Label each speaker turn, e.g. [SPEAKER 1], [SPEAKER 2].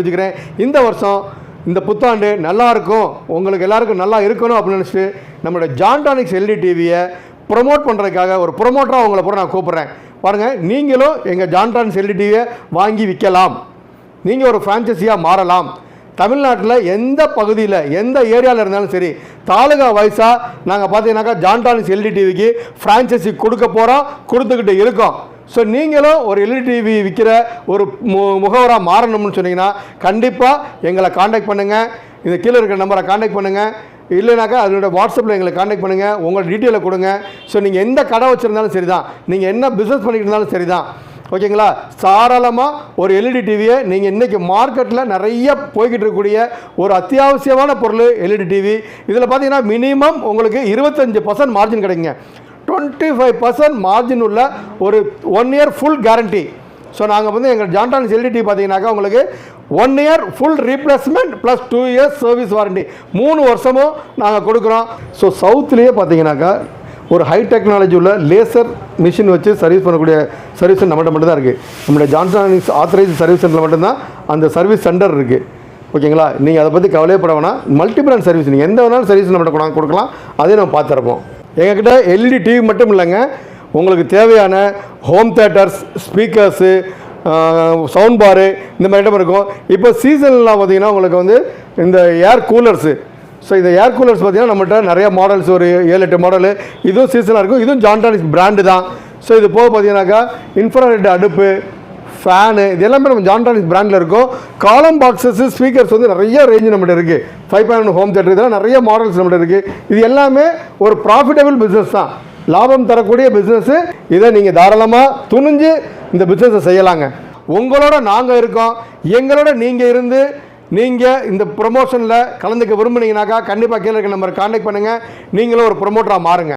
[SPEAKER 1] தெரிஞ்சுக்கிறேன் இந்த வருஷம் இந்த புத்தாண்டு நல்லா இருக்கும். உங்களுக்கு எல்லாருக்கும் நல்லா இருக்கணும் அப்படின்னு நினச்சிட்டு நம்மளோட ஜான்டானிக்ஸ் எல்இடி டிவியை ப்ரொமோட் பண்ணுறதுக்காக ஒரு ப்ரொமோட்டராக உங்களை கூட நான் கூப்பிட்றேன். பாருங்கள் நீங்களும் எங்கள் ஜான்டானிக்ஸ் எல்இடி டிவியை வாங்கி விற்கலாம். நீங்கள் ஒரு ஃப்ரான்ச்சைஸியாக மாறலாம். தமிழ்நாட்டில் எந்த பகுதியில் எந்த ஏரியாவில் இருந்தாலும் சரி தாலுகா வைஸாக நாங்கள் பார்த்தீங்கன்னாக்கா ஜான்டானிஸ் எல்இடி டிவிக்கு ஃப்ரான்ச்சைசி கொடுக்க போகிறோம் கொடுத்துக்கிட்டு இருக்கோம். ஸோ நீங்களும் ஒரு எல்இடி டிவி விற்கிற ஒரு மு முகவராக மாறணும்னு சொன்னீங்கன்னா கண்டிப்பாக எங்களை காண்டாக்ட் பண்ணுங்கள் இந்த கீழே இருக்கிற நம்பரை காண்டாக்ட் பண்ணுங்கள் இல்லைனாக்கா அதனுடைய வாட்ஸ்அப்பில் எங்களை காண்டாக்ட் பண்ணுங்கள் உங்கள் டீட்டெயிலை கொடுங்க. ஸோ நீங்கள் எந்த கடை வச்சுருந்தாலும் சரி தான் நீங்கள் என்ன பிஸ்னஸ் பண்ணிட்டு இருந்தாலும் சரி தான் ஓகேங்களா தாராளமாக ஒரு எல்இடி டிவியை நீங்கள் இன்றைக்கி மார்க்கெட்டில் நிறைய போய்கிட்டு இருக்கக்கூடிய ஒரு அத்தியாவசியமான பொருள் எல்இடி டிவி இதில் பார்த்தீங்கன்னா மினிமம் உங்களுக்கு இருபத்தஞ்சு பர்சன்ட் மார்ஜின் கிடைக்குங்க. டுவெண்ட்டி ஃபைவ் பர்சன்ட் மார்ஜின் உள்ள ஒரு one year full guarantee so நாங்கள் வந்து எங்கள் ஜான்டான் எல்இடி பார்த்தீங்கன்னாக்கா உங்களுக்கு one year full replacement plus two years service warranty மூணு வருஷமும் நாங்கள் கொடுக்குறோம். ஸோ சவுத்துலேயே பார்த்தீங்கன்னாக்கா ஒரு ஹை டெக்னாலஜி உள்ள லேசர் மிஷின் வச்சு சர்வீஸ் பண்ணக்கூடிய சர்வீஸ் நம்மகிட்ட மட்டும்தான் இருக்குது நம்மளுடைய ஜான்சானிக்ஸ் ஆத்தரைஸ் சர்வீஸ் சென்டரில் மட்டும்தான் அந்த சர்வீஸ் சென்டர் இருக்குது ஓகேங்களா? நீங்கள் அதை பற்றி கவலையப்பட வேணாம். மல்டி பிராண்ட் சர்வீஸ் நீங்கள் எந்த வேணாலும் சர்வீஸ் நம்மகிட்ட கொடுக்கலாம். அதையும் நம்ம பார்த்துருப்போம். எங்ககிட்ட எல்இடி டிவி மட்டும் இல்லைங்க. உங்களுக்கு தேவையான ஹோம் தேட்டர்ஸ் ஸ்பீக்கர்ஸு சவுண்ட் பாரு இந்த மாதிரி ஐட்டம் இருக்கும். இப்போ சீசன்லாம் பார்த்தீங்கன்னா உங்களுக்கு வந்து இந்த ஏர் கூலர்ஸு ஸோ இந்த ஏர் கூலர்ஸ் பார்த்தீங்கன்னா நம்மகிட்ட நிறைய மாடல்ஸ் ஒரு ஏழு எட்டு மாடலு இதுவும் சீசனாக இருக்கும். இதுவும் ஜான்டானிஸ் பிராண்டு தான். ஸோ இது போக பார்த்தீங்கன்னாக்கா இன்ஃப்ராரெட் அடுப்பு ஃபேனு இது எல்லாமே நம்ம ஜான்டானிஸ் பிராண்டில் இருக்கும். காலம் பாக்ஸஸ் ஸ்பீக்கர்ஸ் வந்து நிறைய ரேஞ்சு நம்மகிட்ட இருக்குது ஃபைவ் பாயிண்ட் ஹோம் தேட்டர் இதெல்லாம் நிறைய மாடல்ஸ் நம்மகிட்ட இருக்குது இது எல்லாமே ஒரு ப்ராஃபிட்டபிள் பிஸ்னஸ் தான். லாபம் தரக்கூடிய பிஸ்னஸ்ஸு இதை நீங்கள் தாராளமாக துணிஞ்சு இந்த பிஸ்னஸை செய்யலாங்க. உங்களோட நாங்கள் இருக்கோம். எங்களோட நீங்கள் இருந்து நீங்கள் இந்த ப்ரொமோஷனில் கலந்துக்க விரும்புனீங்கனாக்கா கண்டிப்பாக கீழே இருக்க நம்பரை காண்டாக்ட் பண்ணுங்கள் நீங்களும் ஒரு ப்ரொமோட்டராக மாறுங்க.